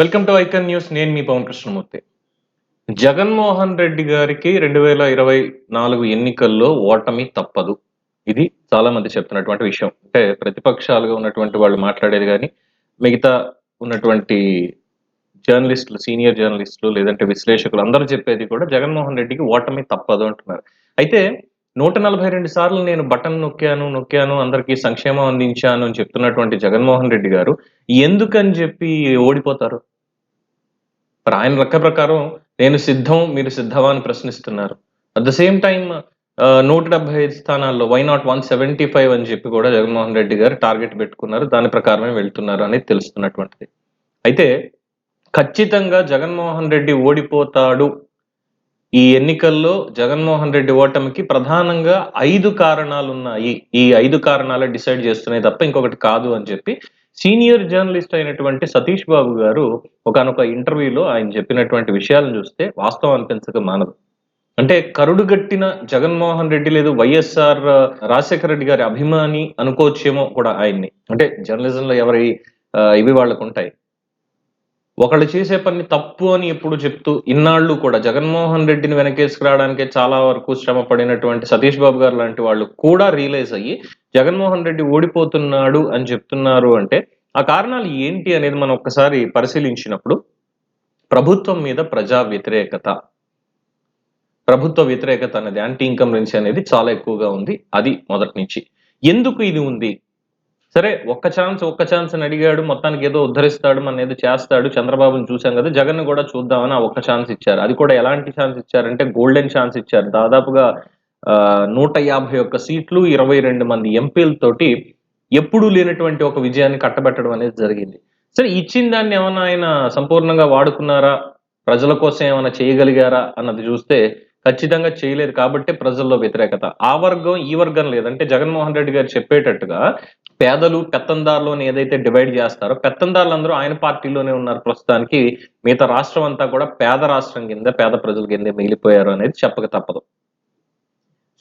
Welcome to icon news. నేను మీ పవన్ కృష్ణమూర్తి. జగన్మోహన్ రెడ్డి గారికి రెండు వేల ఇరవై నాలుగు ఎన్నికల్లో ఓటమి తప్పదు. ఇది చాలా మంది చెప్తున్నటువంటి విషయం. అంటే ప్రతిపక్షాలుగా ఉన్నటువంటి వాళ్ళు మాట్లాడేది కానీ మిగతా ఉన్నటువంటి జర్నలిస్టులు సీనియర్ జర్నలిస్టులు లేదంటే విశ్లేషకులు అందరూ చెప్పేది కూడా జగన్మోహన్ రెడ్డికి ఓటమి తప్పదు అంటున్నారు. అయితే నూట నలభై రెండు సార్లు నేను బటన్ నొక్కాను నొక్కాను అందరికీ సంక్షేమం అందించాను అని చెప్తున్నటువంటి జగన్మోహన్ రెడ్డి గారు ఎందుకని చెప్పి ఓడిపోతారు? మరి ఆయన లెక్క ప్రకారం నేను సిద్ధం మీరు సిద్ధమా అని ప్రశ్నిస్తున్నారు. అట్ ద సేమ్ టైం నూట డెబ్బై ఐదు స్థానాల్లో why not one seventy five అని చెప్పి కూడా జగన్మోహన్ రెడ్డి గారు టార్గెట్ పెట్టుకున్నారు. దాని ప్రకారమే వెళ్తున్నారు అనేది తెలుస్తున్నటువంటిది. అయితే ఖచ్చితంగా జగన్మోహన్ రెడ్డి ఓడిపోతాడు. ఈ ఎన్నికల్లో జగన్మోహన్ రెడ్డి ఓటమికి ప్రధానంగా ఐదు కారణాలు ఉన్నాయి ఈ ఐదు కారణాలు డిసైడ్ చేస్తున్నాయి తప్ప ఇంకొకటి కాదు అని చెప్పి సీనియర్ జర్నలిస్ట్ అయినటువంటి సతీష్ బాబు గారు ఒకనొక ఇంటర్వ్యూలో ఆయన చెప్పినటువంటి విషయాలను చూస్తే వాస్తవం అనిపించక మానదు. అంటే కరుడుగట్టిన జగన్మోహన్ రెడ్డి లేదు వైఎస్ఆర్ రాజశేఖర రెడ్డి గారి అభిమాని అనుకోవచ్చేమో కూడా ఆయన్ని. అంటే జర్నలిజంలో ఎవరి ఇవి వాళ్ళకు ఉంటాయి. ఒకళ్ళు చేసే పని తప్పు అని ఎప్పుడు చెప్తూ ఇన్నాళ్ళు కూడా జగన్మోహన్ రెడ్డిని వెనకేసుకురావడానికే చాలా వరకు శ్రమ పడినటువంటి సతీష్ బాబు గారు లాంటి వాళ్ళు కూడా రియలైజ్ అయ్యి జగన్మోహన్ రెడ్డి ఓడిపోతున్నాడు అని చెప్తున్నారు అంటే ఆ కారణాలు ఏంటి అనేది మనం ఒక్కసారి పరిశీలించినప్పుడు ప్రభుత్వం మీద ప్రజా వ్యతిరేకత. ప్రభుత్వ వ్యతిరేకత అనేది యాంటీ ఇన్కంబెన్సీ అనేది చాలా ఎక్కువగా ఉంది. అది మొదటి నుంచి. ఎందుకు ఇది ఉంది? సరే ఒక్క ఛాన్స్ ఒక్క ఛాన్స్ అని అడిగాడు మొత్తానికి ఏదో ఉద్ధరిస్తాడు మన ఏదో చేస్తాడు చంద్రబాబుని చూసాం కదా జగన్ కూడా చూద్దామని ఆ ఒక్క ఛాన్స్ ఇచ్చారు. అది కూడా ఎలాంటి ఛాన్స్ ఇచ్చారంటే గోల్డెన్ ఛాన్స్ ఇచ్చారు. దాదాపుగా నూట యాభై ఒక్క సీట్లు ఇరవై రెండు మంది ఎంపీలతోటి ఎప్పుడూ లేనటువంటి ఒక విజయాన్ని కట్టబెట్టడం అనేది జరిగింది. సరే ఇచ్చిన దాన్ని ఏమైనా ఆయన సంపూర్ణంగా వాడుకున్నారా? ప్రజల కోసం ఏమైనా చేయగలిగారా? అన్నది చూస్తే ఖచ్చితంగా చేయలేదు. కాబట్టి ప్రజల్లో వ్యతిరేకత. ఆ వర్గం ఈ వర్గం లేదంటే జగన్మోహన్ రెడ్డి గారు చెప్పేటట్టుగా పేదలు పెత్తందారులను ఏదైతే డివైడ్ చేస్తారో పెత్తందారులు అందరూ ఆయన పార్టీలోనే ఉన్నారు ప్రస్తుతానికి. మిగతా రాష్ట్రం అంతా కూడా పేద రాష్ట్రం కింద పేద ప్రజల కింద మిగిలిపోయారు అనేది చెప్పక తప్పదు.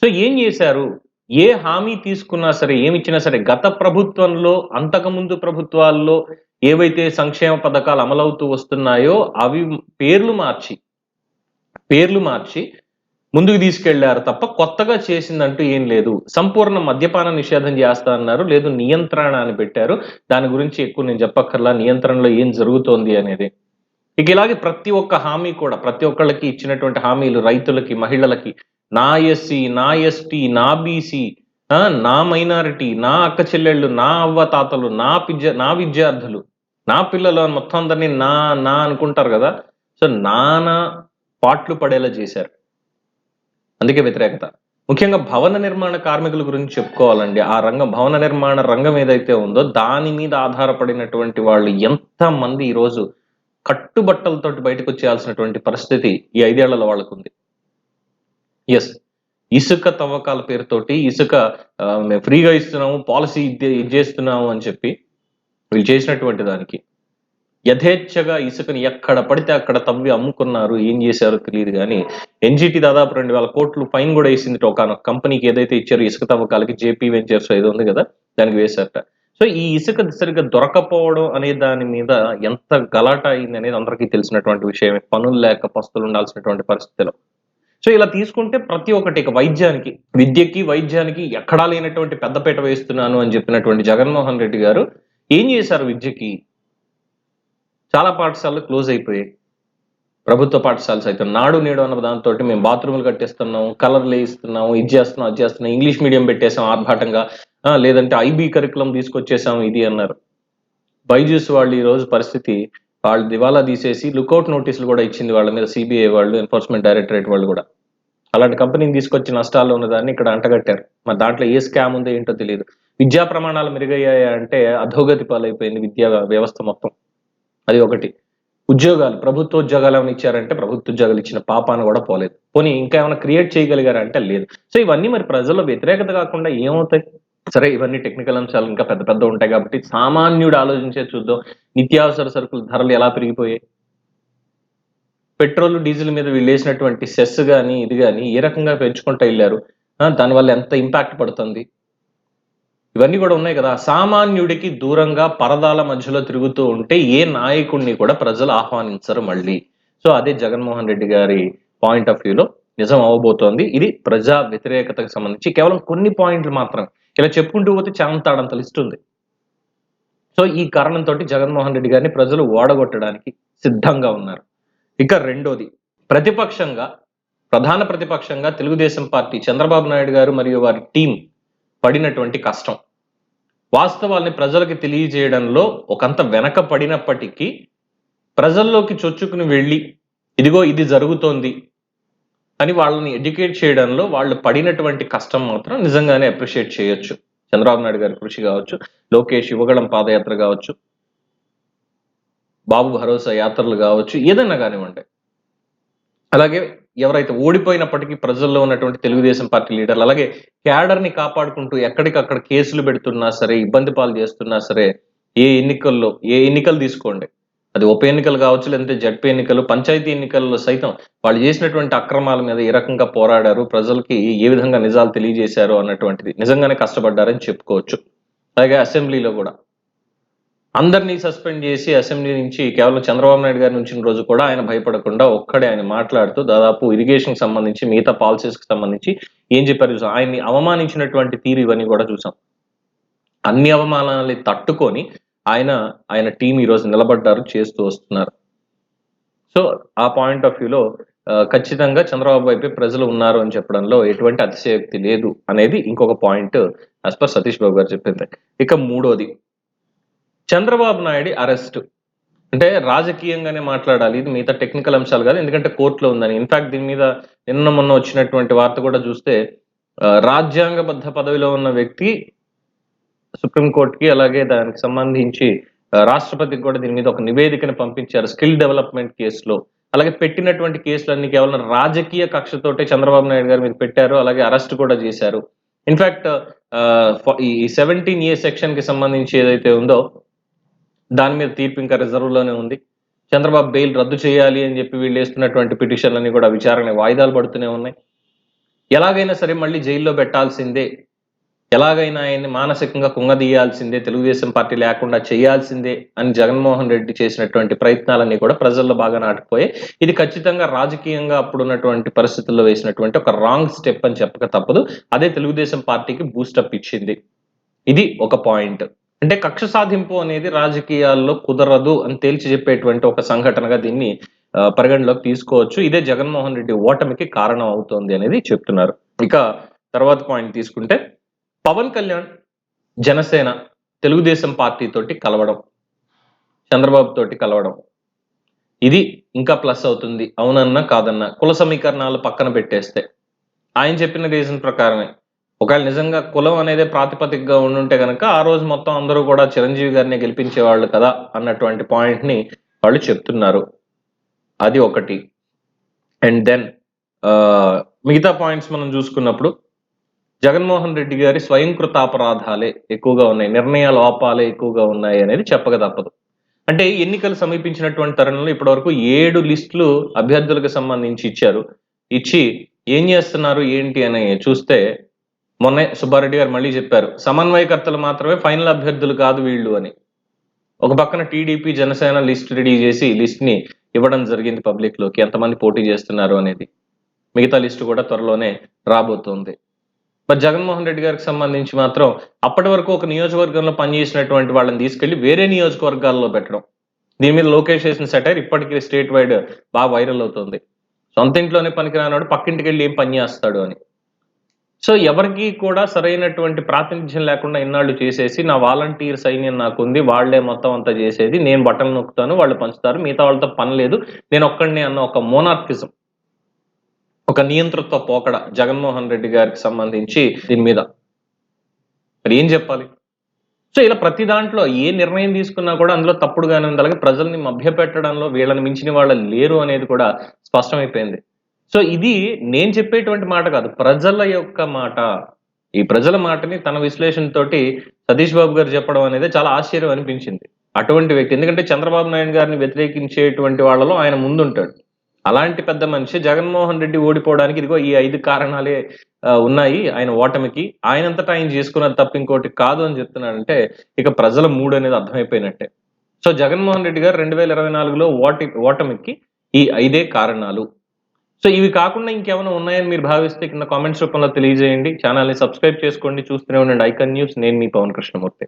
సో ఏం చేశారు? ఏ హామీ తీసుకున్నా సరే ఏమి ఇచ్చినా సరే గత ప్రభుత్వంలో అంతకుముందు ప్రభుత్వాల్లో ఏవైతే సంక్షేమ పథకాలు అమలవుతూ వస్తున్నాయో అవి పేర్లు మార్చి పేర్లు మార్చి ముందుకు తీసుకెళ్ళారు తప్ప కొత్తగా చేసిందంటూ ఏం లేదు. సంపూర్ణ మద్యపాన నిషేధం చేస్తా అన్నారు లేదు నియంత్రణ అని పెట్టారు. దాని గురించి ఎక్కువ నేను చెప్పక్కర్లా. నియంత్రణలో ఏం జరుగుతోంది అనేది. ఇక ఇలాగే ప్రతి ఒక్క హామీ కూడా ప్రతి ఒక్కళ్ళకి ఇచ్చినటువంటి హామీలు రైతులకి మహిళలకి నా ఎస్సీ నా ఎస్టీ నా బీసీ నా మైనారిటీ నా అక్క చెల్లెళ్ళు నా అవ్వ తాతలు నా పిజ్జ నా విద్యార్థులు నా పిల్లలు మొత్తం అందరినీ నా నా అనుకుంటారు కదా. సో నానా పాట్లు పడేలా చేశారు. అందుకే వ్యతిరేకత. ముఖ్యంగా భవన నిర్మాణ కార్మికుల గురించి చెప్పుకోవాలండి. ఆ రంగం భవన నిర్మాణ రంగం ఏదైతే ఉందో దాని మీద ఆధారపడినటువంటి వాళ్ళు ఎంత మంది ఈరోజు కట్టుబట్టలతోటి బయటకు వచ్చేయాల్సినటువంటి పరిస్థితి ఈ ఐదేళ్ళలో వాళ్ళకు ఉంది ఎస్ ఇసుక తవ్వకాల పేరుతోటి ఇసుక ఫ్రీగా ఇస్తున్నాము పాలసీ ఇది ఇది చేస్తున్నాము అని చెప్పి వీళ్ళు చేసినటువంటి దానికి యథేచ్ఛగా ఇసుకని ఎక్కడ పడితే అక్కడ తవ్వి అమ్ముకున్నారు. ఏం చేశారో తెలియదు కానీ ఎన్జిటి దాదాపు రెండు వేల కోట్లు ఫైన్ కూడా వేసింది. ఒక కంపెనీకి ఏదైతే ఇచ్చారో ఇసుక తవ్వకాలకి జేపీ వెంచర్స్ ఏదో ఉంది కదా దానికి వేశారట. సో ఈ ఇసుక సరిగ్గా దొరకపోవడం అనే దాని మీద ఎంత గలాట అయింది అనేది అందరికీ తెలిసినటువంటి విషయమే. పనులు లేక పస్తులు ఉండాల్సినటువంటి పరిస్థితిలో. సో ఇలా తీసుకుంటే ప్రతి ఒక్కటి ఇక వైద్యానికి విద్యకి వైద్యానికి ఎక్కడా లేనటువంటి పెద్దపేట వేస్తున్నాను అని చెప్పినటువంటి జగన్మోహన్ రెడ్డి గారు ఏం చేశారు విద్యకి? చాలా పాఠశాలలు క్లోజ్ అయిపోయాయి. ప్రభుత్వ పాఠశాలలు అయితే నాడు నేడు అన్న దాంతో మేము బాత్రూములు కట్టేస్తున్నాం కలర్లు వేయిస్తున్నాం ఇది చేస్తున్నాం అది చేస్తున్నాం ఇంగ్లీష్ మీడియం పెట్టేసాం ఆర్భాటంగా. లేదంటే ఐబీ కరికులం తీసుకొచ్చేసాం ఇది అన్నారు. బైజూస్ వాళ్ళు ఈ రోజు పరిస్థితి వాళ్ళు దివాలా తీసేసి లుకౌట్ నోటీసులు కూడా ఇచ్చింది వాళ్ళ మీద సిబిఐ వాళ్ళు ఎన్ఫోర్స్మెంట్ డైరెక్టరేట్ వాళ్ళు కూడా. అలాంటి కంపెనీని తీసుకొచ్చి నష్టాల్లో ఉన్నదాన్ని ఇక్కడ అంటగట్టారు. మరి దాంట్లో ఏ స్కామ్ ఉందో ఏంటో తెలియదు విద్యా ప్రమాణాలు మెరుగయ్యాయా అంటే అధోగతి పాలైపోయింది విద్యా వ్యవస్థ మొత్తం. అది ఒకటి. ఉద్యోగాలు ప్రభుత్వ ఉద్యోగాలు ఏమైనా ఇచ్చారంటే ప్రభుత్వ ఉద్యోగాలు ఇచ్చిన పాపాన కూడా పోలేదు. పోనీ ఇంకా ఏమైనా క్రియేట్ చేయగలిగారా అంటే లేదు. సో ఇవన్నీ మరి ప్రజల్లో వ్యతిరేకత కాకుండా ఏమవుతాయి? సరే ఇవన్నీ టెక్నికల్ అంశాలు ఇంకా పెద్ద పెద్ద ఉంటాయి కాబట్టి సామాన్యుడు ఆలోచించే చూద్దాం. నిత్యావసర సరుకుల ధరలు ఎలా పెరిగిపోయాయి? పెట్రోల్ డీజిల్ మీద వీళ్ళు వేసినటువంటి సెస్ కానీ ఇది కానీ ఏ రకంగా పెంచుకుంటూ వెళ్ళారు? దానివల్ల ఎంత ఇంపాక్ట్ పడుతుంది? ఇవన్నీ కూడా ఉన్నాయి కదా. సామాన్యుడికి దూరంగా పరదాల మధ్యలో తిరుగుతూ ఉంటే ఏ నాయకుడిని కూడా ప్రజలు ఆహ్వానించరు మళ్ళీ. సో అదే జగన్మోహన్ రెడ్డి గారి పాయింట్ ఆఫ్ వ్యూలో నిజం అవ్వబోతోంది ఇది ప్రజా వ్యతిరేకతకు సంబంధించి కేవలం కొన్ని పాయింట్లు మాత్రం ఇలా చెప్పుకుంటూ పోతే చాంతాడంత లిస్ట్ ఉంది. సో ఈ కారణంతో జగన్మోహన్ రెడ్డి గారిని ప్రజలు ఓడగొట్టడానికి సిద్ధంగా ఉన్నారు. ఇక రెండోది ప్రతిపక్షంగా ప్రధాన ప్రతిపక్షంగా తెలుగుదేశం పార్టీ చంద్రబాబు నాయుడు గారు మరియు వారి టీం పడినటువంటి కష్టం. వాస్తవాల్ని ప్రజలకు తెలియజేయడంలో ఒకంత వెనక పడినప్పటికీ ప్రజల్లోకి చొచ్చుకుని వెళ్ళి ఇదిగో ఇది జరుగుతోంది అని వాళ్ళని ఎడ్యుకేట్ చేయడంలో వాళ్ళు పడినటువంటి కష్టం మాత్రం నిజంగానే అప్రిషియేట్ చేయొచ్చు. చంద్రబాబు నాయుడు గారి కృషి కావచ్చు లోకేష్ యువగళం పాదయాత్ర కావచ్చు బాబు భరోసా యాత్రలు కావచ్చు ఏదైనా కానివ్వండి. అలాగే ఎవరైతే ఓడిపోయినప్పటికీ ప్రజల్లో ఉన్నటువంటి తెలుగుదేశం పార్టీ లీడర్లు అలాగే క్యాడర్ని కాపాడుకుంటూ ఎక్కడికక్కడ కేసులు పెడుతున్నా సరే ఇబ్బంది పాలు చేస్తున్నా సరే ఏ ఎన్నికల్లో ఏ ఎన్నికలు తీసుకోండి. అది ఉప ఎన్నికలు కావచ్చు లేదంటే జడ్పీ ఎన్నికలు పంచాయతీ ఎన్నికల్లో సైతం వాళ్ళు చేసినటువంటి అక్రమాల మీద ఏ రకంగా పోరాడారు ప్రజలకి ఏ విధంగా నిజాలు తెలియజేశారు అన్నటువంటిది నిజంగానే కష్టపడ్డారని చెప్పుకోవచ్చు. అలాగే అసెంబ్లీలో కూడా అందరినీ సస్పెండ్ చేసి అసెంబ్లీ నుంచి కేవలం చంద్రబాబు నాయుడు గారి నుంచి రోజు కూడా ఆయన భయపడకుండా ఒక్కడే ఆయన మాట్లాడుతూ దాదాపు ఇరిగేషన్ సంబంధించి మిగతా పాలసీస్కి సంబంధించి ఏం చెప్పారు చూసాం ఆయన్ని అవమానించినటువంటి తీరు ఇవన్నీ కూడా చూసాం. అన్ని అవమానాలని తట్టుకొని ఆయన ఆయన టీం ఈ రోజు నిలబడ్డారు చేస్తూ వస్తున్నారు. సో ఆ పాయింట్ ఆఫ్ వ్యూలో ఖచ్చితంగా చంద్రబాబు వైపే ప్రజలు ఉన్నారు అని చెప్పడంలో ఎటువంటి అతిశయోక్తి లేదు అనేది ఇంకొక point as per Satish Babu garu చెప్పింది. ఇక మూడోది చంద్రబాబు నాయుడు అరెస్ట్. అంటే రాజకీయంగానే మాట్లాడాలి. ఇది మిగతా టెక్నికల్ అంశాలు కాదు. ఎందుకంటే కోర్టులో ఉందని. ఇన్ఫాక్ట్ దీని మీద నిన్న మొన్న వచ్చినటువంటి వార్త కూడా చూస్తే రాజ్యాంగబద్ధ పదవిలో ఉన్న వ్యక్తి సుప్రీంకోర్టుకి అలాగే దానికి సంబంధించి రాష్ట్రపతికి కూడా దీని మీద ఒక నివేదికను పంపించారు స్కిల్ డెవలప్మెంట్ కేసులో. అలాగే పెట్టినటువంటి కేసులన్నీ కేవలం రాజకీయ కక్షతోటే చంద్రబాబు నాయుడు గారి మీద పెట్టారు. అలాగే అరెస్ట్ కూడా చేశారు. ఇన్ఫాక్ట్ ఈ సెవెంటీన్ ఏ సెక్షన్కి సంబంధించి ఏదైతే ఉందో దాని మీద తీర్పు ఇంకా రిజర్వ్లోనే ఉంది. చంద్రబాబు బెయిల్ రద్దు చేయాలి అని చెప్పి వీళ్ళు వేస్తున్నటువంటి పిటిషన్లన్నీ కూడా విచారణ వాయిదాలు పడుతూనే ఉన్నాయి. ఎలాగైనా సరే మళ్ళీ జైల్లో పెట్టాల్సిందే. ఎలాగైనా ఆయన్ని మానసికంగా కుంగదీయాల్సిందే తెలుగుదేశం పార్టీ లేకుండా చేయాల్సిందే అని జగన్మోహన్ రెడ్డి చేసినటువంటి ప్రయత్నాలన్నీ కూడా ప్రజల్లో బాగా నాటుకుపోయి ఇది ఖచ్చితంగా రాజకీయంగా అప్పుడున్నటువంటి పరిస్థితుల్లో వేసినటువంటి ఒక రాంగ్ స్టెప్ అని చెప్పక తప్పదు. అదే తెలుగుదేశం పార్టీకి బూస్టప్ ఇచ్చింది. ఇది ఒక పాయింట్. అంటే కక్ష సాధింపు అనేది రాజకీయాల్లో కుదరదు అని తేల్చి చెప్పేటువంటి ఒక సంఘటనగా దీన్ని పరిగణలోకి తీసుకోవచ్చు. ఇదే జగన్మోహన్ రెడ్డి ఓటమికి కారణం అవుతోంది అనేది చెప్తున్నారు. ఇక తర్వాత పాయింట్ తీసుకుంటే పవన్ కళ్యాణ్ జనసేన తెలుగుదేశం పార్టీ తోటి కలవడం చంద్రబాబు తోటి కలవడం. ఇది ఇంకా ప్లస్ అవుతుంది. అవునన్నా కాదన్నా కుల సమీకరణాలు పక్కన పెట్టేస్తే. ఆయన చెప్పిన రీజన్ ప్రకారమే. ఒకవేళ నిజంగా కులం అనేది ప్రాతిపదికగా ఉండుంటే కనుక ఆ రోజు మొత్తం అందరూ కూడా చిరంజీవి గారిని గెలిపించేవాళ్ళు కదా అన్నటువంటి పాయింట్ని వాళ్ళు చెప్తున్నారు. అది ఒకటి. అండ్ దెన్ మిగతా పాయింట్స్ మనం చూసుకున్నప్పుడు జగన్మోహన్ రెడ్డి గారి స్వయంకృత అపరాధాలే ఎక్కువగా ఉన్నాయి. నిర్ణయ లోపాలే ఎక్కువగా ఉన్నాయి అనేది చెప్పక తప్పదు. అంటే ఎన్నికలు సమీపించినటువంటి తరుణంలో ఇప్పటివరకు ఏడు లిస్టులు అభ్యర్థులకు సంబంధించి ఇచ్చారు. ఇచ్చి ఏం చేస్తున్నారు ఏంటి అని చూస్తే మొన్నే సుబ్బారెడ్డి గారు మళ్ళీ చెప్పారు సమన్వయకర్తలు మాత్రమే ఫైనల్ అభ్యర్థులు కాదు వీళ్ళు అని. ఒక పక్కన టీడీపీ జనసేన లిస్ట్ రెడీ చేసి లిస్ట్ని ఇవ్వడం జరిగింది పబ్లిక్లోకి ఎంతమంది పోటీ చేస్తున్నారు అనేది మిగతా లిస్టు కూడా త్వరలోనే రాబోతోంది. మరి జగన్మోహన్ రెడ్డి గారికి సంబంధించి మాత్రం అప్పటి వరకు ఒక నియోజకవర్గంలో పనిచేసినటువంటి వాళ్ళని తీసుకెళ్ళి వేరే నియోజకవర్గాల్లో పెట్టడం. దీని మీద లోకేష్ చేసిన సెటైర్ ఇప్పటికీ స్టేట్ వైడ్ బాగా వైరల్ అవుతుంది. సొంత ఇంట్లోనే పనికిరానాడు పక్కింటికి వెళ్ళి ఏం పని చేస్తాడు అని. సో ఎవరికి కూడా సరైనటువంటి ప్రాతినిధ్యం లేకుండా ఇన్నాళ్ళు చేసేసి నా వాలంటీర్ సైన్యం నాకు ఉంది వాళ్ళే మొత్తం అంతా చేసేది నేను బట్టలు నొక్కుతాను వాళ్ళు పంచుతారు మిగతా వాళ్ళతో పని లేదు నేను ఒక్కడిని అన్న ఒక మోనార్కిజం ఒక నియంతృత్వ పోకడ జగన్మోహన్ రెడ్డి గారికి సంబంధించి దీని మీద. మరి ఏం చెప్పాలి? సో ఇలా ప్రతి దాంట్లో ఏ నిర్ణయం తీసుకున్నా కూడా అందులో తప్పుడుగానే ఉంది అలాగే ప్రజల్ని మభ్యపెట్టడంలో వీళ్ళని మించిన వాళ్ళు లేరు అనేది కూడా స్పష్టమైపోయింది. సో ఇది నేను చెప్పేటువంటి మాట కాదు ప్రజల యొక్క మాట ఈ ప్రజల మాటని తన విశ్లేషణ తోటి సతీష్ బాబు గారు చెప్పడం అనేది చాలా ఆశ్చర్యం అనిపించింది అటువంటి వ్యక్తి ఎందుకంటే చంద్రబాబు నాయుడు గారిని వ్యతిరేకించేటువంటి వాళ్ళలో ఆయన ముందుంటాడు అలాంటి పెద్ద మనిషి జగన్మోహన్ రెడ్డి ఓడిపోవడానికి ఇదిగో ఈ ఐదు కారణాలే ఉన్నాయి ఆయన ఓటమికి. ఆయనంతట ఆయన చేసుకున్నది తప్ప ఇంకోటి కాదు అని చెప్తున్నాడంటే, ఇక ప్రజల మూడు అనేది అర్థమైపోయినట్టే. సో, జగన్మోహన్ రెడ్డి గారు 2024లో ఓటి ఓటమికి ఈ ఐదే కారణాలు. సో, ఇవి కాకుండా ఇంకేమైనా ఉన్నాయని మీరు భావిస్తే కింద కామెంట్స్ రూపంలో తెలియజేయండి. ఛానల్ని సబ్స్క్రైబ్ చేసుకోండి. చూస్తూనే ఉండండి ఐకన్ న్యూస్. నేను మీ పవన్ కృష్ణమూర్తి.